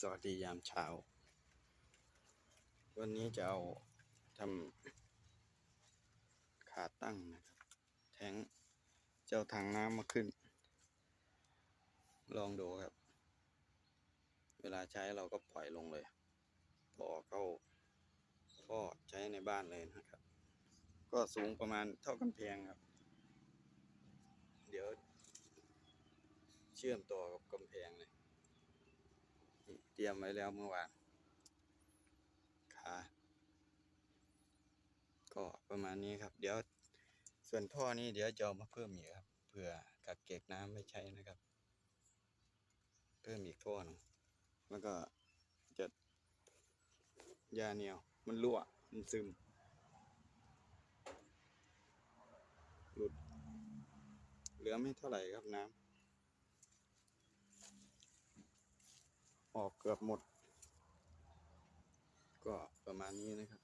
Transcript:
สวัสดียามเช้า วันนี้จะเอาทำขาตั้งนะครับ แทงเจ้าทางน้ำมาขึ้น ลองดูครับ เวลาใช้เราก็ปล่อยลงเลย ต่อเข้าก็ใช้ในบ้านเลยนะครับ ก็สูงประมาณเท่ากำแพงครับ เดี๋ยวเชื่อมต่อกับกำแพงเลย รียมไว้แล้วเมื่อวานขาก็ประมาณนี้ครับ เดี๋ยวส่วนท่อนี้เดี๋ยวจะเอามาเพิ่มอีกครับเพื่อกักเก็บน้ำไม่ใช้นะครับ เพิ่มอีกท่อหนึงแล้วก็จะยาเหนียว มันรั่วมันซึม หลุด เหลือไม่เท่าไหร่ครับน้ำ ออกเกือบหมด ก็ประมาณนี้นะครับ